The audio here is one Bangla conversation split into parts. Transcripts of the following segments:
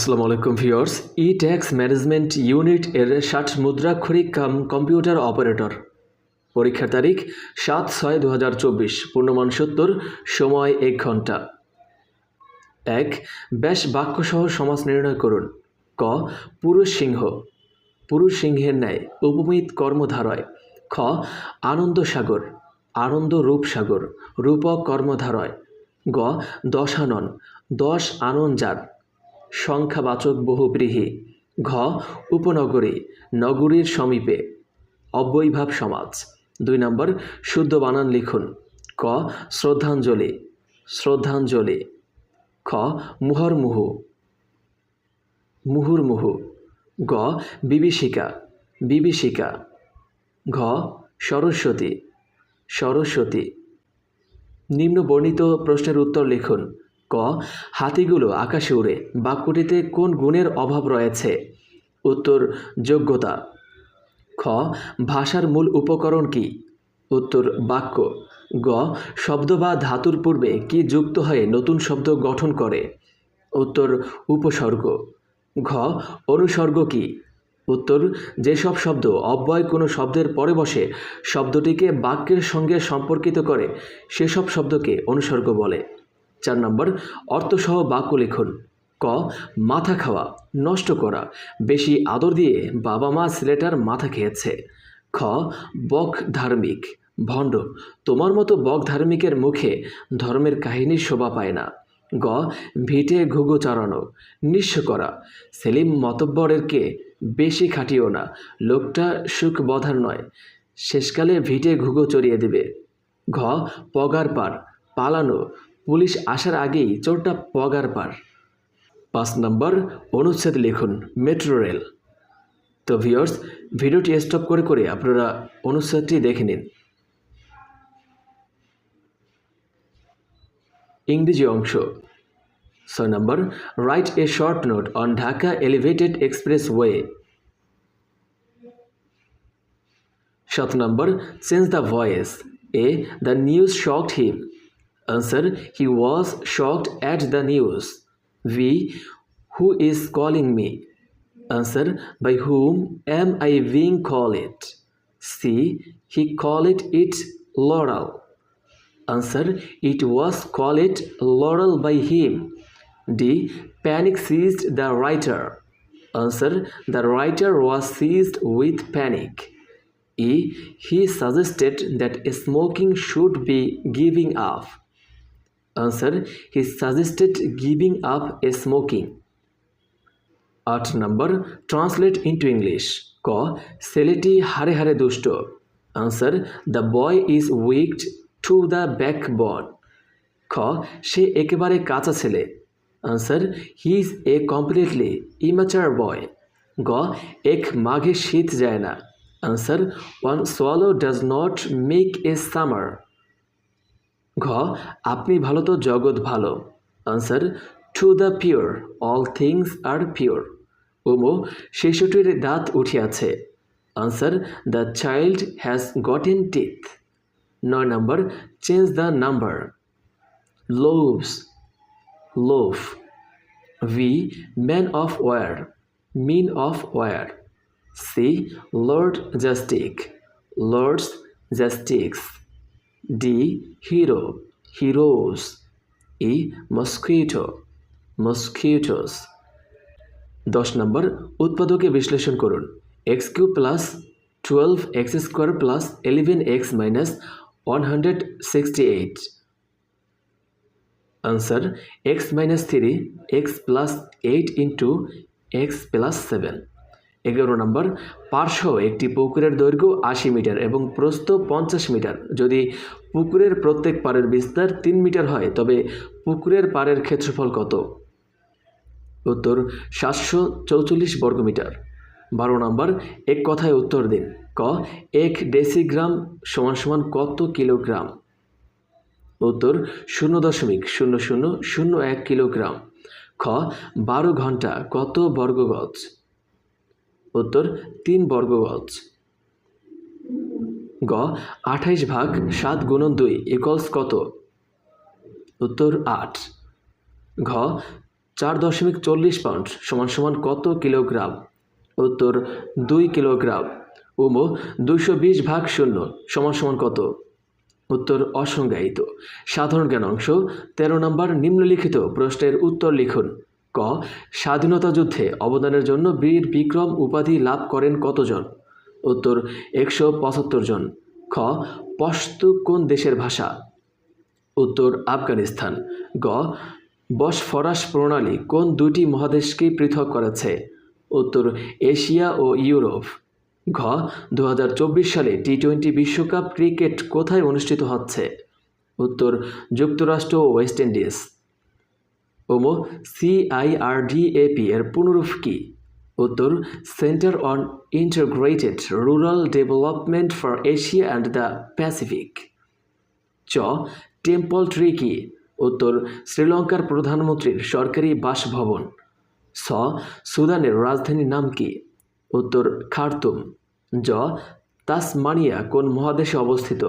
আসসালামু আলাইকুম viewers. E tax management unit এর ষাট মুদ্রাক্ষরিক কাম কম্পিউটার অপারেটর। পরীক্ষার তারিখ সাত ছয় দু হাজার চব্বিশ। পূর্ণমান সত্তর, সময় এক ঘণ্টা। এক, ব্যাস বাক্যসহ সমাজ নির্ণয় করুন। ক, পুরুষ সিংহ। পুরুষ সিংহের ন্যায়, উপমিত কর্মধারয়। খ, আনন্দ সাগর। আনন্দ রূপসাগর রূপক কর্মধারয়। গ, দশানন। দশ আনন্দার সংখ্যাবাচক বহুব্রীহি, ঘ, উপনগরী, নগরীর সমীপে, অব্যয়ীভাব সমাজ। দুই নম্বর, শুদ্ধ বানান লিখুন। ক, শ্রদ্ধাঞ্জলি শ্রদ্ধাঞ্জলি। খ, মুহরমুহু, মুহুর্মুহু। গ, বিভীষিকা বিভীষিকা। ঘ, সরস্বতী সরস্বতী। নিম্ন বর্ণিত প্রশ্নের উত্তর লিখুন। ক, হাতিগুলো আকাশে উড়ে, বাক্যটিতে কোন গুণের অভাব রয়েছে? উত্তর, যোগ্যতা। খ, ভাষার মূল উপকরণ কি? উত্তর, বাক্য। গ, শব্দ বা ধাতুর পূর্বে কি যুক্ত হয়ে নতুন শব্দ গঠন করে? উত্তর, উপসর্গ। ঘ, অনুসর্গ কি? উত্তর, যেসব শব্দ অব্যয় কোনো শব্দের পরে বসে, শব্দটিকে বাক্যের সঙ্গে সম্পর্কিত করে, সেসব শব্দকে অনুসর্গ বলে। চার নম্বর, অর্থসহ বাক্য লিখুন। ক, মাথা খাওয়া, নষ্ট করা, বেশি আদর দিয়ে বাবা মা ছেলেটার মাথা খেয়েছে। খ, বক ধার্মিক, ভণ্ড, তোমার মতো বক ধার্মিকের মুখে ধর্মের কাহিনী শোভা পায় না। গ, ভিটে ঘুঘু চড়ানো, নিঃস্ব করা, সেলিম মতব্বরেরকে বেশি খাটিও না, লোকটা সুখ বধার নয়, শেষকালে ভিটে ঘুঘু চড়িয়ে দেবে। ঘ, পগার পার, পালানো পুলিশ আসার আগেই চোরটা পগার পার। পাঁচ নম্বর, অনুচ্ছেদ লিখুন, মেট্রো রেল। তো ভিওর্স ভিডিওটি স্টপ করে করে আপনারা অনুচ্ছেদটি দেখে নিন। ইংরেজি অংশ। ছয় নম্বর, write a short note on Dhaka elevated expressway সাত নম্বর, change the voice, a the news shocked him. Answer He was shocked at the news. V. Who is calling me? Answer By whom am I being called? C. He called it Laurel. Answer It was called Laurel by him. D. Panic seized the writer. Answer The writer was seized with panic. E. He suggested that smoking should be giving up. Answer, He suggested giving up a smoking. আট নম্বর ট্রান্সলেট ইন্টু ইংলিশ ক, ছেলেটি হারে হারে দুষ্ট। Answer the boy is wicked to the backbone খ, সে একেবারে কাঁচা ছেলে। Answer he is a completely immature boy গ, এক মাঘে শীত যায় না। Answer one swallow does not make a summer ঘ, আপনি ভালো তো জগৎ ভালো। Answer, to the pure, all things are pure. ওমো শিশুটির দাঁত উঠিয়াছে answer, the child has got in teeth. নয় নম্বর, চেঞ্জ দ্য নাম্বার। লোভস, লোভ। V, man of war, men of war. C, lord justice, lords justices. D hero, heroes, E mosquito, mosquitoes. দশ নম্বর, উৎপাদকে বিশ্লেষণ করুন। X cube plus twelve, x square plus eleven x minus one hundred sixty eight. Answer, x minus three, x plus eight into x plus seven. এগারো নম্বর, পার্শ্ব একটি পুকুরের দৈর্ঘ্য আশি মিটার এবং প্রস্থ পঞ্চাশ মিটার। যদি পুকুরের প্রত্যেক পাড়ের বিস্তার তিন মিটার হয়, তবে পুকুরের পাড়ের ক্ষেত্রফল কত? উত্তর, সাতশো চৌচল্লিশ বর্গমিটার বারো নম্বর, এক কথায় উত্তর দিন। ক, এক ডেসিগ্রাম সমান সমান কত কিলোগ্রাম? উত্তর, শূন্য দশমিক শূন্য শূন্য শূন্য এক কিলোগ্রাম। খ, বারো ঘণ্টা কত বর্গগজ? উত্তর তিন বর্গ গজ গ, আঠাইশ ভাগ সাত গুণন দুই ইকলস কত? উত্তর আট। ঘ, চার দশমিক চল্লিশ পাউন্ড সমান সমান কত কিলোগ্রাম? উত্তর দুই কিলোগ্রাম। উমো, দুইশো বিশ ভাগ শূন্য সমান সমান কত? উত্তর অসংজ্ঞায়িত। সাধারণ জ্ঞান অংশ তেরো নম্বর নিম্নলিখিত প্রশ্নের উত্তর লিখুন। ক, স্বাধীনতা যুদ্ধে অবদানের জন্য বীর বিক্রম উপাধি লাভ করেন কতজন? উত্তর, একশো পঁচাত্তর জন। খ, পশতু কোন দেশের ভাষা? উত্তর, আফগানিস্তান। গ, বসফরাস প্রণালী কোন দুটি মহাদেশকে পৃথক করেছে? উত্তর, এশিয়া ও ইউরোপ। ঘ দু হাজার চব্বিশ সালে টি টোয়েন্টি বিশ্বকাপ ক্রিকেট কোথায় অনুষ্ঠিত হচ্ছে? উত্তর, যুক্তরাষ্ট্র ও ওয়েস্ট ইন্ডিজ। ওমো সিআইআরডিএপি এর পুনরূপ কি? উত্তর centre on integrated rural development for Asia and the Pacific চ টেম্পল ট্রি কি? উত্তর, শ্রীলঙ্কার প্রধানমন্ত্রীর সরকারি বাসভবন। স, সুদানের রাজধানীর নাম কি? উত্তর, খার্তুম। জ, তাসমানিয়া কোন মহাদেশে অবস্থিত?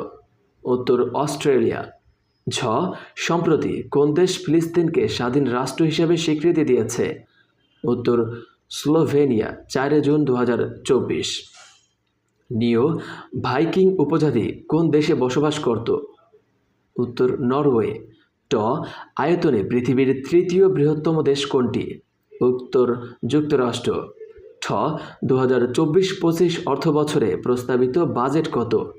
উত্তর, অস্ট্রেলিয়া। ঝ, সম্প্রতি কোন দেশ ফিলিস্তিনকে স্বাধীন রাষ্ট্র হিসেবে স্বীকৃতি দিয়েছে? উত্তর, স্লোভেনিয়া, চারে জুন দু চব্বিশ। নিও, ভাইকিং উপজাতি কোন দেশে বসবাস করত? উত্তর, নরওয়ে। ট, আয়তনে পৃথিবীর তৃতীয় বৃহত্তম দেশ কোনটি? উত্তর, যুক্তরাষ্ট্র। ঠ দু হাজার চব্বিশ পঁচিশ অর্থ বছরে প্রস্তাবিত বাজেট কত?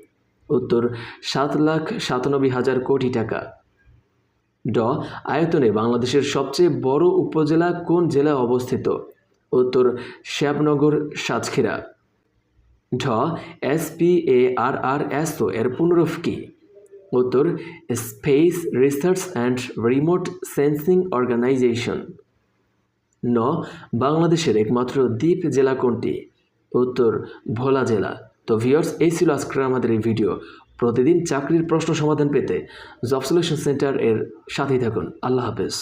উত্তর, সাত লাখ সাতানব্বই হাজার কোটি টাকা। ড. আয়তনে বাংলাদেশের সবচেয়ে বড় উপজেলা কোন জেলায় অবস্থিত? উত্তর শ্যাবনগর সাতক্ষীরা। ঢ. S P A R R S O এর পুনরূপ কি? উত্তর, space research and remote sensing organisation. ন. বাংলাদেশের একমাত্র দ্বীপ জেলা কোনটি? উত্তর, ভোলা জেলা। তো ভিওর্স এই ছিল আজকের আমাদের এই ভিডিও। প্রতিদিন চাকরির প্রশ্ন সমাধান পেতে জব সলিউশন সেন্টার এর সাথেই থাকুন। আল্লাহ হাফেজ।